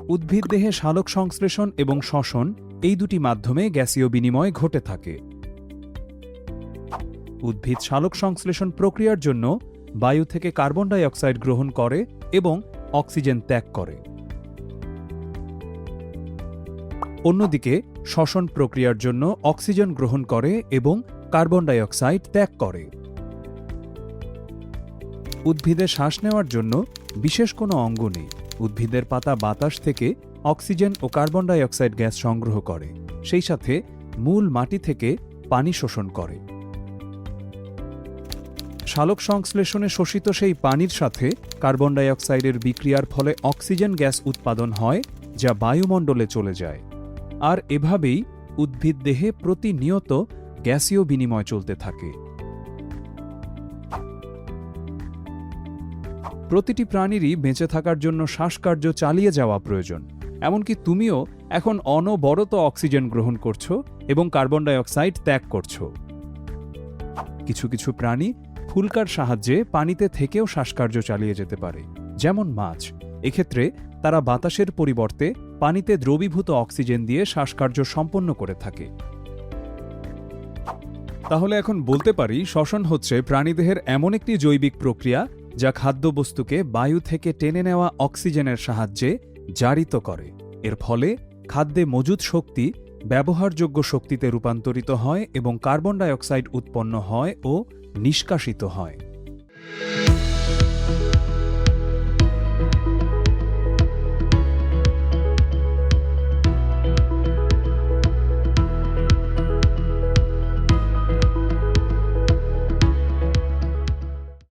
উদ্ভিদ দেহে সালোক সংশ্লেষণ এবং শ্বসন এই দুটি মাধ্যমে গ্যাসীয় বিনিময় ঘটে থাকে। উদ্ভিদ সালোক সংশ্লেষণ প্রক্রিয়ার জন্য বায়ু থেকে কার্বন ডাই অক্সাইড গ্রহণ করে এবং অক্সিজেন ত্যাগ করে। অন্যদিকে, শ্বসন প্রক্রিয়ার জন্য অক্সিজেন গ্রহণ করে এবং কার্বন ডাই অক্সাইড ত্যাগ করে। উদ্ভিদে শ্বাস নেওয়ার জন্য বিশেষ কোনো অঙ্গ নেই। উদ্ভিদের পাতা বাতাস থেকে অক্সিজেন ও কার্বন ডাই অক্সাইড গ্যাস সংগ্রহ করে, সেই সাথে মূল মাটি থেকে পানি শোষণ করে। সালোক সংশ্লেষণে শোষিত সেই পানির সাথে কার্বন ডাই অক্সাইডের বিক্রিয়ার ফলে অক্সিজেন গ্যাস উৎপাদন হয়, যা বায়ুমণ্ডলে চলে যায়। আর এভাবেই উদ্ভিদ দেহে প্রতিনিয়ত গ্যাসীয় বিনিময় চলতে থাকে। প্রতিটি প্রাণীরই বেঁচে থাকার জন্য শ্বাসকার্য চালিয়ে যাওয়া প্রয়োজন। এমনকি তুমিও এখন অনবরত অক্সিজেন গ্রহণ করছ এবং কার্বন ডাই অক্সাইড ত্যাগ করছ। কিছু কিছু প্রাণী ফুলকার সাহায্যে পানিতে থেকেও শ্বাসকার্য চালিয়ে যেতে পারে, যেমন মাছ। এক্ষেত্রে তারা বাতাসের পরিবর্তে পানিতে দ্রবীভূত অক্সিজেন দিয়ে শ্বাসকার্য সম্পন্ন করে থাকে। তাহলে এখন বলতে পারি, শ্বসন হচ্ছে প্রাণীদেহের এমন একটি জৈবিক প্রক্রিয়া যা খাদ্যবস্তুকে বায়ু থেকে টেনে নেওয়া অক্সিজেনের সাহায্যে জারিত করে। এর ফলে খাদ্যে মজুদ শক্তি ব্যবহারযোগ্য শক্তিতে রূপান্তরিত হয় এবং কার্বন ডাই অক্সাইড উৎপন্ন হয় ও নিষ্কাশিত হয়।